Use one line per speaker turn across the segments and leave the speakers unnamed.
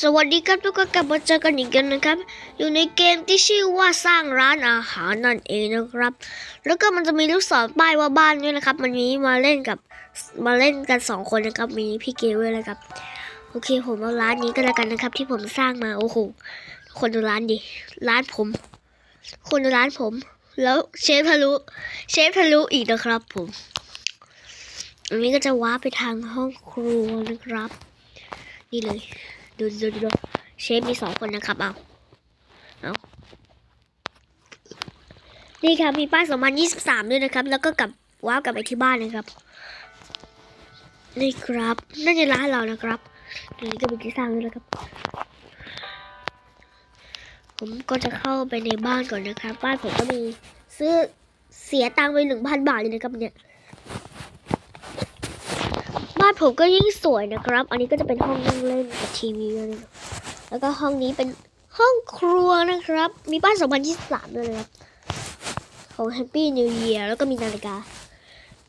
สวัสดีครับทุกคนกลับมาเจอกันอีกแล้วนะครับ อยู่ในเกมที่ชื่อว่าสร้างร้านอาหารนั่นเองนะครับ แล้วก็มันจะมีลูกศรป้ายว่าบ้านด้วยนะครับ มันมีมาเล่นกับมาเล่นกันสองคนนะครับ มีพี่เกลด้วยนะครับ โอเคผมเอาร้านนี้ก็แล้วกันนะครับ ที่ผมสร้างมาโอ้โหคนดูร้านดิร้านผม คนดูร้านผม แล้วเชฟทะลุเชฟทะลุอีกนะครับ ผมอันนี้ก็จะว้าไปทางห้องครัวนะครับ นี่เลย ดูดูดูดูเชฟมีสองคนนะครับ เอาเอานี่ครับมีป้ายสองพันยี่สิบสามด้วยนะครับ แล้วก็กลับว้าวกลับไปที่บ้านนะครับ นี่ครับนั่นในร้านเรานะครับนี่ก็เป็นที่สร้างด้วยนะครับ ผมก็จะเข้าไปในบ้านก่อนนะครับ บ้านผมก็มีซื้อเสียตังค์ไปหนึ่งพันบาทเลยนะครับเนี่ย ผมก็ยิ่งสวยนะครับ อันนี้ก็จะเป็นห้องนั่งเล่นกับทีวีเลยแล้วก็ห้องนี้เป็นห้องครัวนะครับ มีป้าย2023ด้วยนะครับ ของ Happy New Year แล้วก็มีนาฬิกา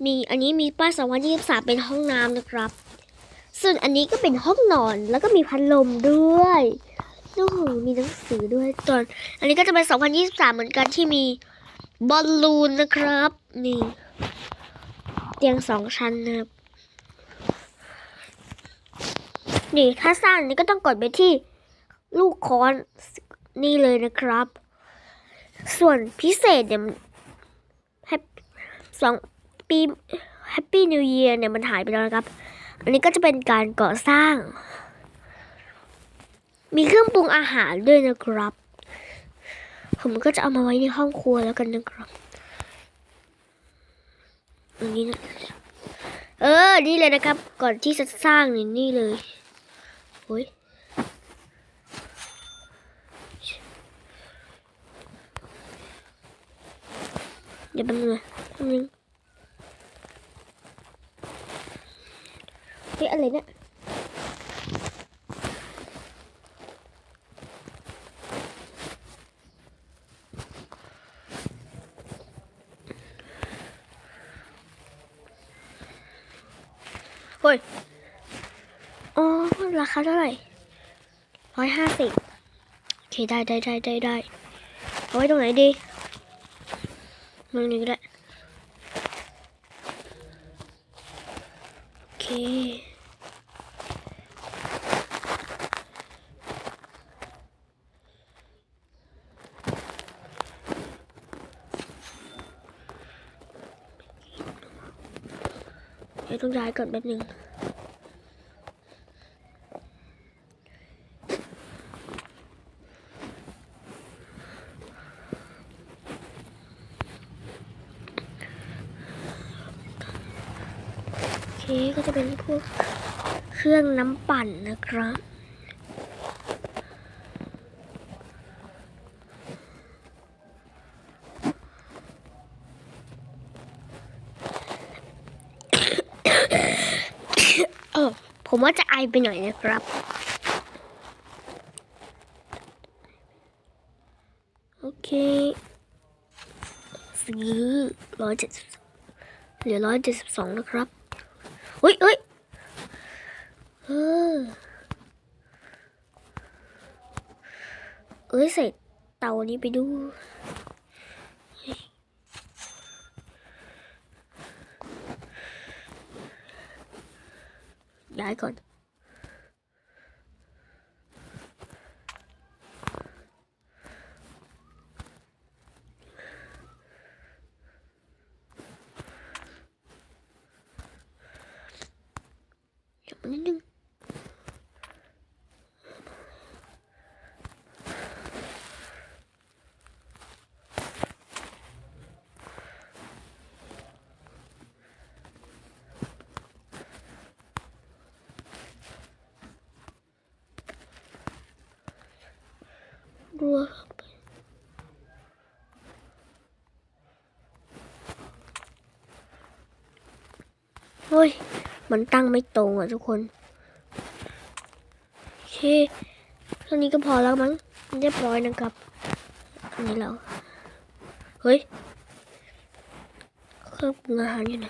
มีอันนี้มีป้าย2023เป็นห้องน้ำนะครับ ส่วนอันนี้ก็เป็นห้องนอนแล้วก็มีพัดลมด้วยโอ้โหมีหนังสือด้วยตอน อันนี้ก็จะเป็น2023เหมือนกันที่มีบอลลูนนะครับ นี่ เตียงสองชั้นนะครับ นี่ถ้าสร้างนี่ก็ต้องกดไปที่ลูกค้อนนี่เลยนะครับ ส่วนพิเศษเนี่ยสองปีแฮปปี้นิว e ย r เนี่ยมันหายไปแล้วนะครับ อันนี้ก็จะเป็นการก่อสร้าง มีเครื่องปรุงอาหารด้วยนะครับ ผมก็จะเอามาไว้ในห้องครัวแล้วกันนะครับอันนี้นะ เออ นี่เลยนะครับ ก่อนที่จะสร้างนี่นี่เลย โอ้ยเดี๋ยวแป๊บ ราคาเท่าไหร่ร้อยห้าสิบโอเคได้ได้ได้ได้ได้เอาไว้ตรงไหนดีตรงนี้ก็ได้โอเคเดี๋ยวต้องย้ายก่อนแป๊บหนึง โอเคก็จะเป็นพวกเครื่องน้ำปั่นนะครับ เออ ผมว่าจะไอไปหน่อยนะครับโอเคซื้อร้อยเจ็ดเหลือร้อยเจ็ดสิบสองนะครับ เฮ้ยเฮ้ยเออเอ้ยใส่เตานี้ไปดูเฮ้ยย้ายก่อน เดี๋ยวนิด มันตั้งไม่ตรงอะทุกคน โอเคเท่านี้ก็พอแล้วมั้งเรียบร้อยนะครับอันนี้เราเฮ้ยเครื่องปรุงอาหารอยู่ไหน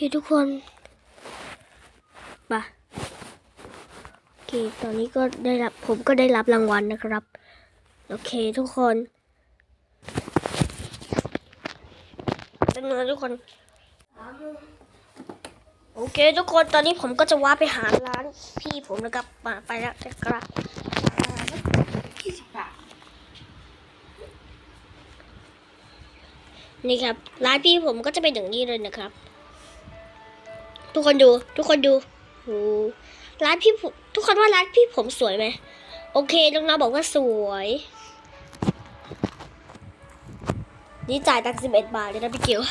คทุกคนมาโอเค ตอนนี้ก็ได้รับ ผมก็ได้รับรางวัลนะครับ โอเคทุกคนเป็นไงทุกคน โอเคทุกคน ตอนนี้ผมก็จะว้าไปหาร้านพี่ผมนะครับ มาไปแล้วนะครับ
ยี่สิบบาท
นี่ครับ ร้านพี่ผมก็จะเป็นอย่างนี้เลยนะครับ ทุกคนดู ทุกคนดูโหร้านพี่ทุกคนว่าร้านพี่ผมสวยไหมโอเคน้องๆบอกว่าสวย นี่จ่ายตังค์สิบเอ็ดบาทเลยนะพี่เกียว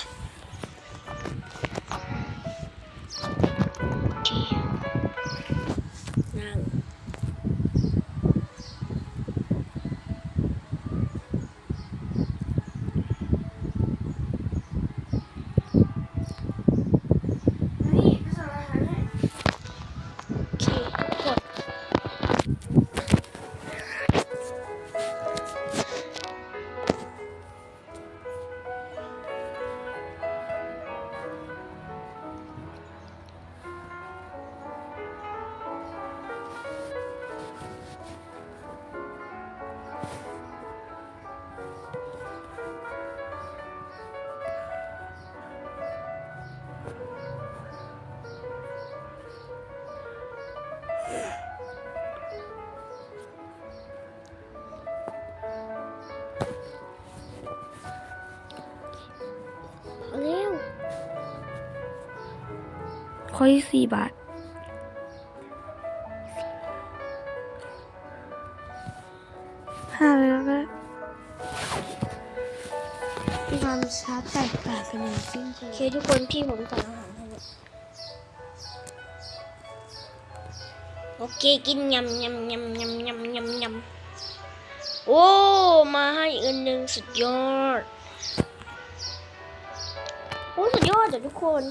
ข้อที่สี่บาท ห้าเลยแล้วก็มีความช้าแตกต่างกันอย่างสิ้นเชิ
โองเคทุกคนพี่ผมสั่งอาหารให้แล้วโอเคกินยำยำยำยำยำยำยำโอ้ มาให้อีกอันหนึ่งสุดยอด โอ้ สุดยอดจ้ะทุกคน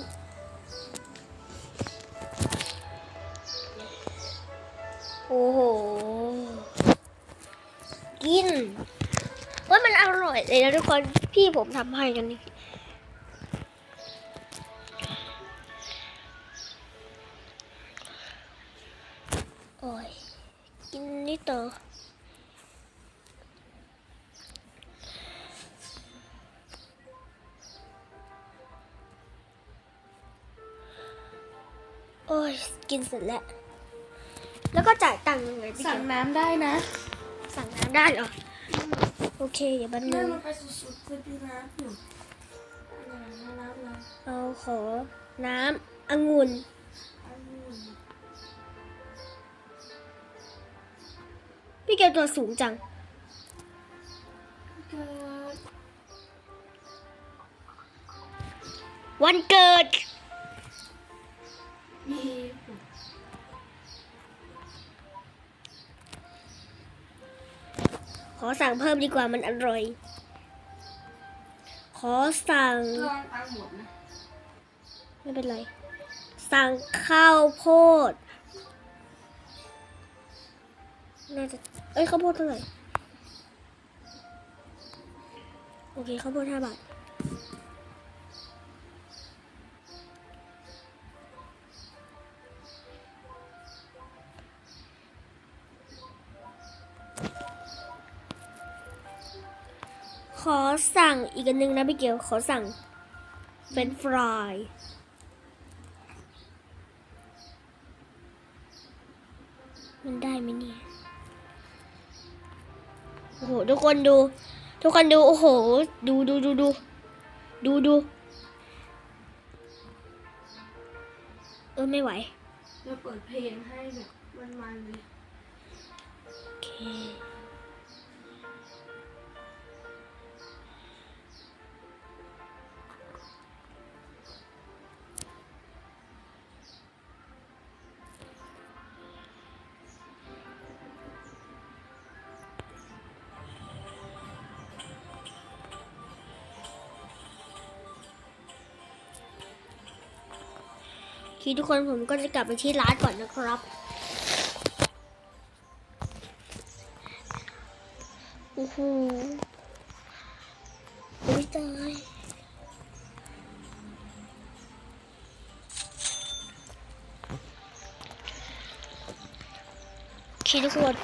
โอ้โห กินว่ามันอร่อยเลยนะทุกคนพี่ผมทำให้กันนี่โอ้ย กินนิดต่อโอ้ย กินเสร็จแล้ว แล้วก็จ่ายตังค์ยังไงพี่
สั่
เกี
ง
ยว
น้ำได้นะ
สั่งน้ำได้เหรอ โอเคอย่าบันนึ
เลื่อน
ง
มันไปสุดๆคือดีน้ำอยู่น้ำน้ำน้ำ
เอาขอน้ำองุ่น
อันนี้
พี่เกียวตัวสูงจัง
เกิด
วันเกิด ขอสั่งเพิ่มดีกว่ามันอร่อย ขอสั่ง
ลองตังหมดนะ
ไม่เป็นไร สั่งข้าวโพด น่าจะ เอ้ยข้าวโพดเท่าไหร่ โอเคข้าวโพดห้าบาท อีกอันหนึงนะพี่เกียวขอสั่งเฟรนฟรายมันได้ไหมเนี่ย โอ้โห ทุกคนดู ทุกคนดู โอ้โห ดูดูดูดูดูดูเออไม่ไหว
เราเปิดเพลงให้แบบมันๆเลย
โอเค ทีทุกคนผมก็จะกลับไปที่ร้านก่อนนะครับ โอ้โหโอ้ยตายโอทุกคน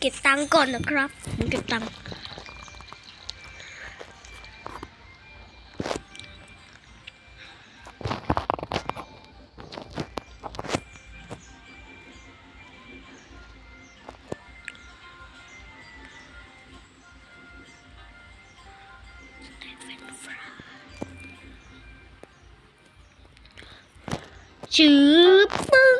เก็บตังก่อนนะครับผมเก็บตังค์ จืบปึ้ง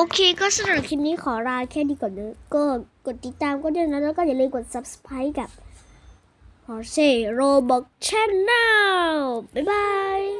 โอเคก็สำหรับคลิปนี้ขอลาแค่นี้ก่อนนะก็กดติดตามก็ด้วยนะแล้วก็อย่าลืมกด subscribe กับ h o r s e Roblox Channel บ๊ายบาย